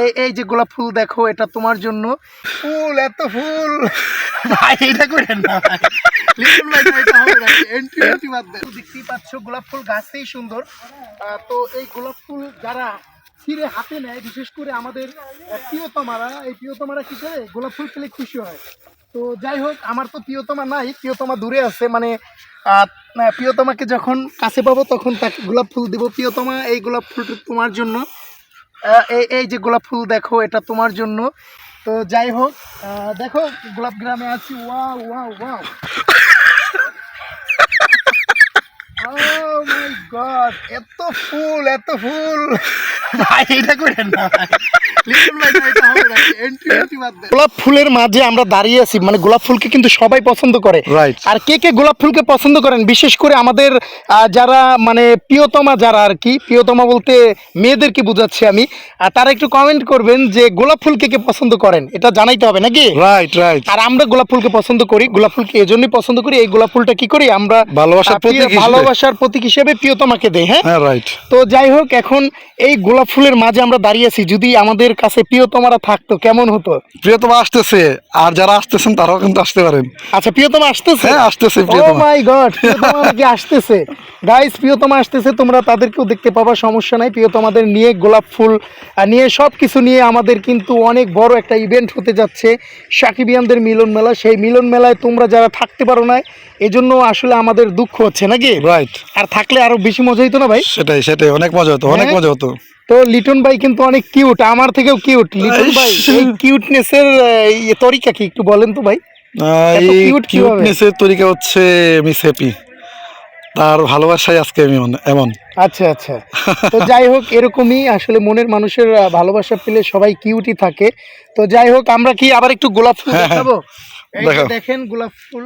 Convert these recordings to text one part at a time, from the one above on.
এই এই যে গোলাপ ফুল দেখো, এটা তোমার জন্য। ফুল, এত ফুল। ভাই এটা করেন না। দেখতেই পাচ্ছ, গোলাপ ফুল সুন্দর। তো এই গোলাপ ফুল যারা হাতে নেয়, বিশেষ করে আমাদের এই প্রিয়তমারা কি করে? গোলাপ ফুল খুশি হয়। তো যাই হোক, আমার তো প্রিয়তমা নাই, প্রিয়তমা দূরে আছে। মানে প্রিয়তমাকে যখন কাছে পাবো, তখন তাকে গোলাপ ফুল দিব। প্রিয়তমা, এই গোলাপ ফুলটা তোমার জন্য। এই এই যে গোলাপ ফুল দেখো, এটা তোমার জন্য। তো যাই হোক দেখো, গোলাপ গ্রামে আছি। ওয়া ওয়া ওয়া Oh এত ফুল এত ফুল। ভাই, এটা করে না গোলাপ ফুলের মাঝে আমরা দাঁড়িয়ে আছি মানে গোলাপ ফুলকে কিন্তু সবাই পছন্দ করে. আর কে কে গোলাপ ফুলকে পছন্দ করেন? বিশেষ করে আমাদের যারা মানে প্রিয়তমা যারা আর কি প্রিয়তমা বলতে মেয়েদেরকে বোঝাচ্ছি আমি আর তারা একটু কমেন্ট করবেন যে গোলাপ ফুল কে কে পছন্দ করেন এটা জানাইতে হবে নাকি? রাইট রাইট আর আমরা গোলাপ ফুলকে পছন্দ করি গোলাপ ফুলকে এজন্যই পছন্দ করি এই গোলাপ ফুলটা কি করি? আমরা ভালোবাসার প্রতীক হিসেবে। ভালোবাসার প্রতীক হিসেবে প্রিয়তমাকে দেই হ্যাঁ? হ্যাঁ রাইট তো যাই হোক এখন এই গোলাপ ফুলের মাঝে আমরা দাঁড়িয়ে আছি যদি আমাদের কাছে প্রিয়তমারা থাকতো কেমন হতো? প্রিয়তমা আসতেছে আর যারা আসতেছেন তারাও কিন্তু আসতে পারেন। আচ্ছা প্রিয়তমা আসতেছে? হ্যাঁ আসতেছে ও মাই গড প্রিয়তমা নাকি আসতেছে? গাইস প্রিয়তমা আসতেছে তোমরা তাদেরকেও দেখতে পাবা সমস্যা নাই। প্রিয়তমাদের নিয়ে গোলাপ ফুল নিয়ে সব কিছু নিয়ে আমাদের কিন্তু অনেক বড় একটা ইভেন্ট হতে যাচ্ছে সাকিবিয়ানদের মিলন মেলা। সেই মিলন মেলায় তোমরা যারা থাকতে পারো না এজন্য আসলে আমাদের দুঃখ হচ্ছে নাকি? রাইট আর থাকলে আরও বেশি মজা হইতো না ভাই? সেটাই সেটাই অনেক মজা হতো অনেক হ্যাঁ? মজা হতো। তো লিটন ভাই কিন্তু অনেক কিউট আমার থেকেও কিউট লিটন ভাই এই কিউটনেসের তরিকা কি একটু বলেন তো ভাই? কিউটনেসের তরিকা হচ্ছে মিস হ্যাপি তার ভালোবাসাই আজকে আমি এমন- আচ্ছা আচ্ছা। তো যাই হোক এরকমই আসলে মনের মানুষের ভালোবাসা পেলে সবাই কিউটই থাকে। তো যাই হোক আমরা কি আবার একটু গোলাপ ফুল হ্যাঁ, হ্যাঁ। দেখাবো। দেখেন গোলাপ ফুল।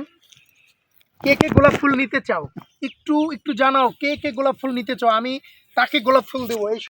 কে কে গোলাপ ফুল নিতে চাও? একটু একটু জানাও কে কে গোলাপ ফুল নিতে চাও? আমি তাকে গোলাপ ফুল দেবো। এই